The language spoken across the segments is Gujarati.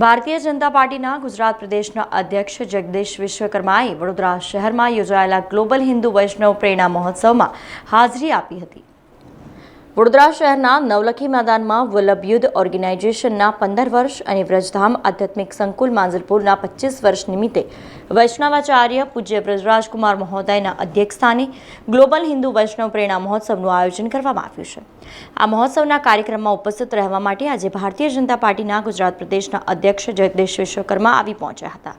ભારતીય જનતા પાર્ટીના ગુજરાત પ્રદેશના અધ્યક્ષ જગદીશ વિશ્વકર્માએ વડોદરા શહેરમાં યોજાયેલા ગ્લોબલ હિન્દુ વૈષ્ણવ પ્રેરણા મહોત્સવમાં હાજરી આપી હતી. વડોદરા શહેરના નવલખી મેદાનમાં વલ્લભ યુદ્ધ ઓર્ગેનાઇઝેશનના પંદર વર્ષ અને વ્રજધામ આધ્યાત્મિક સંકુલ માંજલપુરના પચીસ વર્ષ નિમિત્તે વૈષ્ણવાચાર્ય પૂજ્ય બ્રજરાજકુમાર મહોદયના અધ્યક્ષસ્થાને ગ્લોબલ હિન્દુ વૈષ્ણવ પ્રેરણા મહોત્સવનું આયોજન કરવામાં આવ્યું છે. આ મહોત્સવના કાર્યક્રમમાં ઉપસ્થિત રહેવા માટે આજે ભારતીય જનતા પાર્ટીના ગુજરાત પ્રદેશના અધ્યક્ષ જગદીશ વિશ્વકર્મા આવી પહોંચ્યા હતા.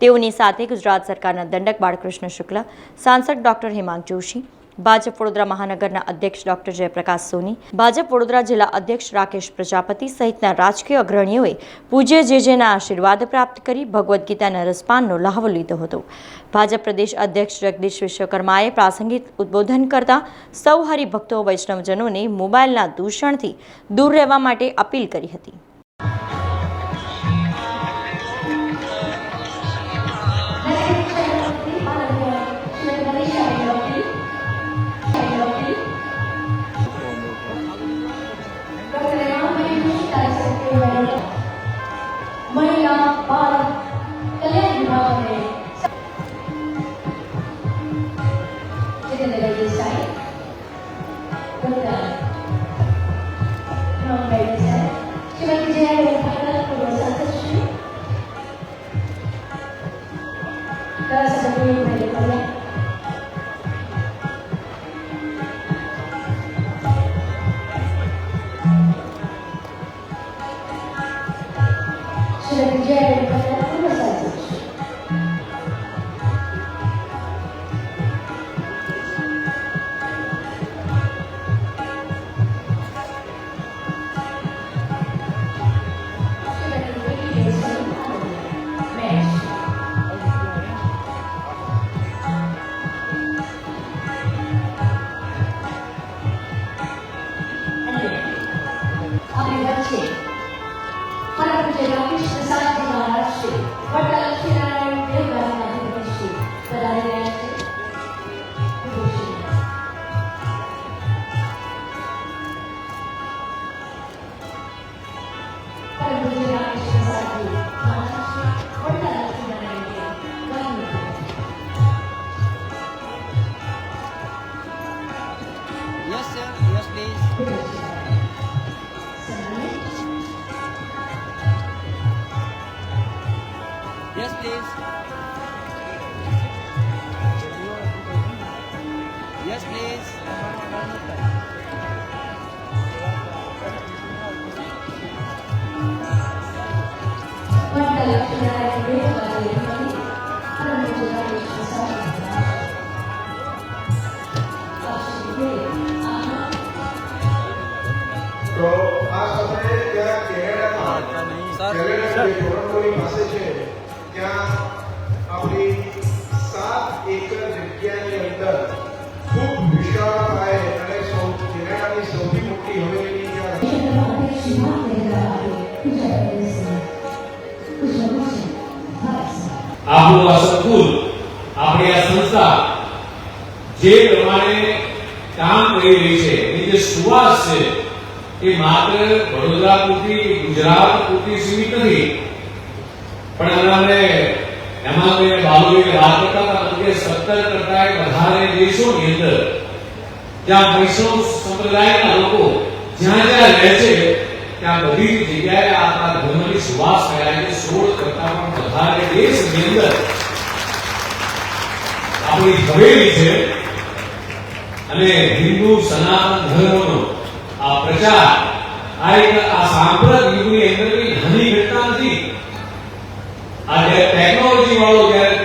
તેઓની સાથે ગુજરાત સરકારના દંડક બાળકૃષ્ણ શુક્લ, સાંસદ ડોક્ટર હેમાંગ જોશી ભાજપ વડોદરા મહાનગરના અધ્યક્ષ ડોક્ટર જયપ્રકાશ સોની, ભાજપ વડોદરા જિલ્લા અધ્યક્ષ રાકેશ પ્રજાપતિ સહિતના રાજકીય અગ્રણીઓએ પૂજ્ય જેજેના આશીર્વાદ પ્રાપ્ત કરી ભગવદ્ ગીતાના રસપાનનો લહાવો લીધો હતો. ભાજપ પ્રદેશ અધ્યક્ષ જગદીશ વિશ્વકર્માએ પ્રાસંગિક ઉદ્બોધન કરતા સૌ હરિભક્તો વૈષ્ણવજનોને મોબાઈલના દૂષણથી દૂર રહેવા માટે અપીલ કરી હતી. That's. સર, પાસે છે ત્યાં આપણી સાત એકર જગ્યાની અંદર ખૂબ વિશાળ પાયે અને સૌ કેનેડાની સૌથી મોટી હવેલીની ત્યાં આપણું આ સંકુલ આપણી આ સંસ્થા જે પ્રમાણે કામ કરી રહી છે એની જે સુવાસ છે એ માત્ર વડોદરા પૂરતી, ગુજરાત પૂરતી સીમિત નથી. પણ અમારે એમાં મેં બાબુએ વાત કરતા હતા કે સત્તર કરતા વધારે દેશોની અંદર જ્યાં વૈષ્ણવ સંપ્રદાયના લોકો જ્યાં જ્યાં રહે છે, ત્યાં બધી જગ્યાએ આપણા ધર્મની સુવાસ ફેલાય છે. સોળ કરતા પણ વધારે દેશની અંદર આપણી હવેલી છે અને હિન્દુ સનાતન ધર્મનો પ્રચાર. આ એક આ સાંપ્રત યુગની અંદર કોઈ નાની ઘટના નથી. આ જે ટેકનોલોજી વાળો જ્યારે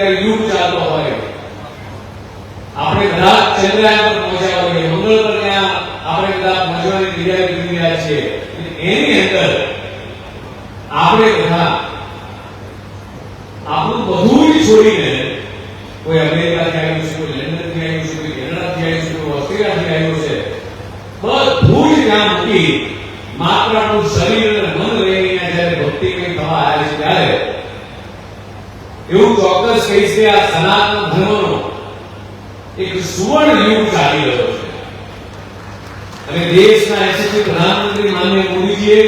આપણે બધા ચંદ્રયાન પર પહોંચ્યા હોઈએ, મંગળ પર ત્યાં આપણે બધા પહોંચવાની તૈયારી કરી રહ્યા છીએ. એની અંદર આપણે બધા આપણું બધું છોડીને કોઈ અમેરિકાથી આવ્યું છે કોઈ લંડનથી આવ્યું છે કોઈ કેનેડાથી આવ્યું છે કોઈ ઓસ્ટ્રેલિયાથી આવ્યું છે બધું જ ત્યાં મૂકી માત્ર આપણું શરીર અને મન લઈને જ્યારે ભક્તિ કંઈ થવા આવ્યા છે ત્યારે એવું ચોક્કસ કહીશ કે આ સનાતન ધર્મનો એક સુવર્ણ યુગ ચાલી રહ્યો છે અને દેશના યશસ્વી પ્રધાનમંત્રી માનનીય મોદીજીએ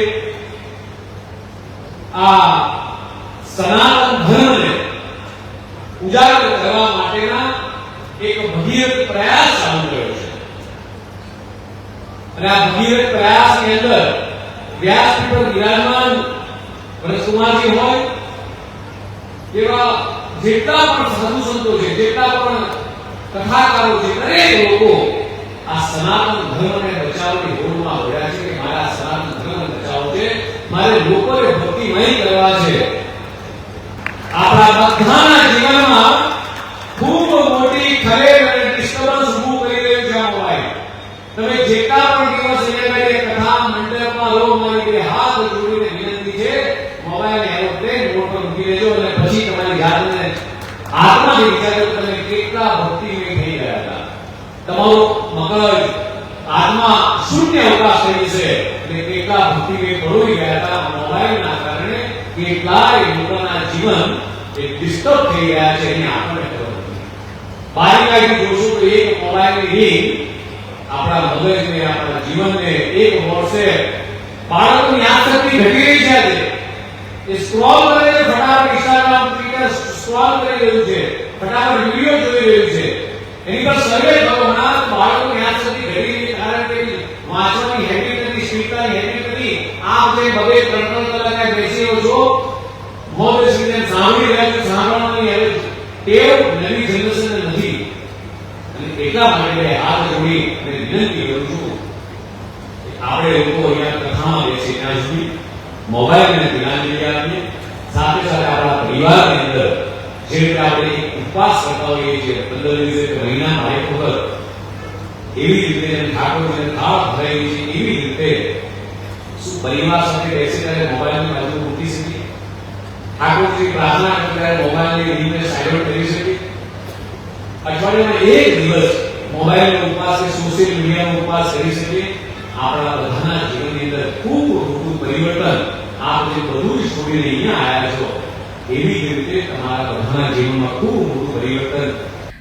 આ સનાતન ધર્મને ઉજાગર કરવા માટેના એક ભગીરથ પ્રયાસ ચાલુ કર્યો છે અને આ ભગીરથ પ્રયાસની અંદર. વ્યાસપીઠ વિરાજમાન બ્રહ્મકુમારજી હોય, એવા જેટલા પણ સાધુ સંતો છે, જેટલા પણ કથાકારો છે, દરેક લોકો આ સનાતન ધર્મને બચાવવાની હોડમાં ભર્યા છે કે મારે સનાતન ધર્મને બચાવો છે, મારે લોકોને ભક્તિમય કરવા છે. આપણા બધાના જીવનમાં ખૂબ મોટી ખલેલ અને ડિસ્ટર્બન્સ ઊભું કરી રહ્યું છે આ મોબાઈલ તમે જેટલા પણ દિવસ અહીંયા આગળ એ કથા મંડપમાં રહો મારી બે હાથ જોડીને વિનંતી છે મોબાઈલ એરોપ્લેન મોડ પર મૂકી દેજો અને પછી તમારી જાતને આત્માથી વિચારો કે તમે કેટલા ભક્તિમય થઈ ગયા હતા તમારું મગજ આત્મા શૂન્ય થઈ છે. અને કેટલા ભક્તિમય પરોવી ગયા હતા. મોબાઈલના કારણે કેટલાય લોકોના જીવન એ ડિસ્ટર્બ થઈ ગયા છે એની આપણને ખબર નથી. બારીકાઈથી જોશું તો એક મોબાઈલની રિંગ આપણા મગજને, આપણા જીવનને એક વર્ષે બાળકોની આસક્તિ ઘટી રહી છે આજે. એ સ્ક્રોલ કરે છે ફટાફટ ઇન્સ્ટાગ્રામ ટ્વિટર સ્ક્રોલ કરી રહ્યું છે. ફટાફટ વીડિયો જોઈ રહ્યું છે. એની પર સર્વે કરો. બાળકોની આસક્તિ ઘટી રહી છે કારણ કે એની વાંચવાની હેબિટ નથી સ્પીકરની હેબિટ નથી આ બધે બબે ત્રણ સાથે સાથે આપણા પરિવારની અંદર જે આપણે ઉપવાસ કરતા છીએ પંદર એવી રીતે ઠાકોરજીને થાળ છે એવી રીતે પરિવાર સાથે બેસી ત્યારે મોબાઈલની બાજુ મૂકી શકીએ ઠાકોરજી પ્રાર્થના કરતા ત્યારે મોબાઈલની રીતને સાઈડ કરી શકીએ અઠવાડિયામાં એક દિવસ મોબાઈલનો ઉપવાસ કે સોશિયલ મીડિયાનો ઉપવાસ કરી શકીએ આપણા બધાના જીવનની અંદર ખૂબ મોટું પરિવર્તન આપ જે બધું જ છોડીને અહીંયા આવ્યા છો, એવી જ રીતે તમારા બધાના જીવનમાં ખૂબ મોટું પરિવર્તન